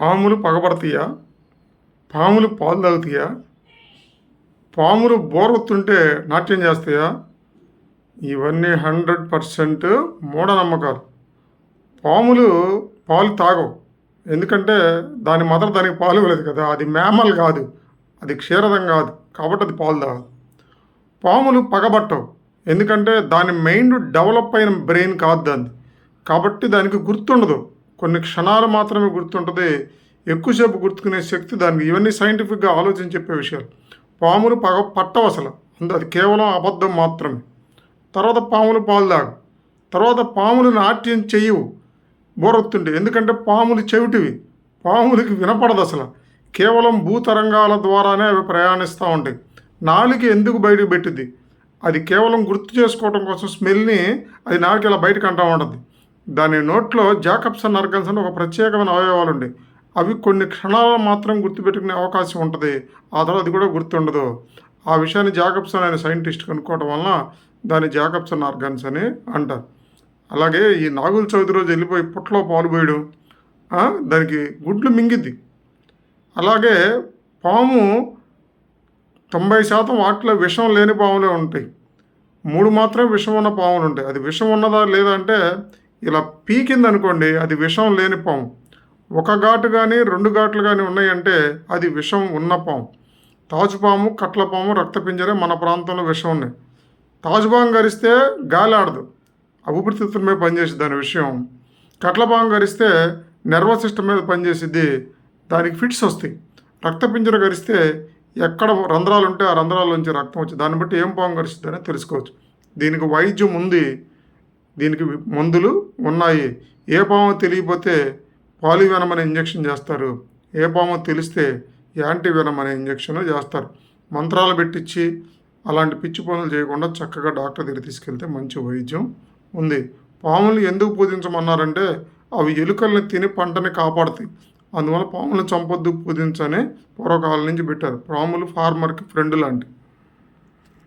పాములు పగబడతాయా? పాములు పాలు తాగుతాయా? పాములు బోరొత్తుంటే నాట్యం చేస్తాయా? ఇవన్నీ హండ్రెడ్ పర్సెంట్ మూఢనమ్మకాలు. పాములు పాలు తాగవు. ఎందుకంటే దాని మదర్ దానికి పాలు ఇవ్వలేదు కదా. అది మేమల్ కాదు. అది క్షీరదం కాదు. కాబట్టి అది పాలు తాగదు పాములు పగబట్టవు. ఎందుకంటే దాని మైండ్ డెవలప్ అయిన బ్రెయిన్ కాదు దాన్ని కాబట్టి దానికి గుర్తుండదు. కొన్ని క్షణాలు మాత్రమే గుర్తుంటుంది. ఎక్కువసేపు గుర్తుకునే శక్తి దానికి. ఇవన్నీ సైంటిఫిక్గా ఆలోచించి చెప్పే విషయాలు. పాములు పగ పట్టవు అసలు అందు అది కేవలం అబద్ధం మాత్రమే. తర్వాత పాములు పాలు తాగు. తర్వాత పాములు నాట్యం చెయ్యవు బోరొత్తుంటే ఎందుకంటే పాములు చెవిటివి. పాములకి వినపడదు అసలు కేవలం భూతరంగాల ద్వారానే అవి ప్రయాణిస్తూ ఉంటాయి. నాలుగు ఎందుకు బయటకు పెట్టింది అది కేవలం గుర్తు చేసుకోవడం కోసం స్మెల్ని అది నాలుగు ఇలా బయటకు అంటూ ఉంటుంది. దాని నోట్లో జాకబ్సన్ నర్గన్స్ అని ఒక ప్రత్యేకమైన అవయవాలు ఉంటాయి అవి కొన్ని క్షణాలు మాత్రం గుర్తుపెట్టుకునే అవకాశం ఉంటుంది. ఆ తర్వాత అది కూడా గుర్తుండదు. ఆ విషయాన్ని జాకబ్సన్ అనే సైంటిస్ట్ కనుక్కోవడం వలన దాన్ని జాకబ్సన్ ఆర్గన్స్ అని అంటారు. అలాగే ఈ నాగుల చవితి రోజు వెళ్ళిపోయి పుట్లో పాలు పోయడం దానికి గుడ్లు మింగిద్ది. అలాగే పాము తొంభై శాతం వాటిలో విషం లేని పాములే ఉంటాయి. మూడు మాత్రం విషం ఉన్న పాములు ఉంటాయి. అది విషం ఉన్నదా లేదా అంటే ఇలా పీకింది అనుకోండి అది విషం లేని పాము. ఒక ఘాటు కానీ రెండు ఘాట్లు కానీ ఉన్నాయంటే అది విషం ఉన్న పాము. తాజుపాము కట్లపాము రక్తపింజరే మన ప్రాంతంలో విషం ఉన్నాయి. తాజుపాము గరిస్తే గాలి ఆడదు. ఆ ఊపిరితిత్తుల పనిచేసి దాని విషయం. కట్లపాము గరిస్తే నర్వస్ సిస్టమ్ మీద పనిచేసిద్ది దానికి ఫిట్స్ వస్తాయి. రక్తపింజర గరిస్తే ఎక్కడ రంధ్రాలు ఉంటే ఆ రంధ్రాల నుంచి రక్తం వచ్చి దాన్ని బట్టి ఏం పాము గరిస్తుందని తెలుసుకోవచ్చు. దీనికి వైద్యం ఉంది. దీనికి మందులు ఉన్నాయి. ఏ పాము తెలియకపోతే పాలివెనం అనే ఇంజెక్షన్ చేస్తారు. ఏ పాము తెలిస్తే యాంటీవెనం అనే ఇంజక్షన్ చేస్తారు. మంత్రాలు పెట్టించి అలాంటి పిచ్చి పనులు చేయకుండా చక్కగా డాక్టర్ దగ్గర తీసుకెళ్తే మంచి వైద్యం ఉంది. పాములు ఎందుకు పూజించమన్నారంటే అవి ఎలుకల్ని తిని పంటని కాపాడుతాయి. అందువల్ల పాములను చంపొద్దు పూజించని పూర్వకాలం నుంచి పెట్టారు. పాములు ఫార్మర్కి ఫ్రెండ్ లాంటివి.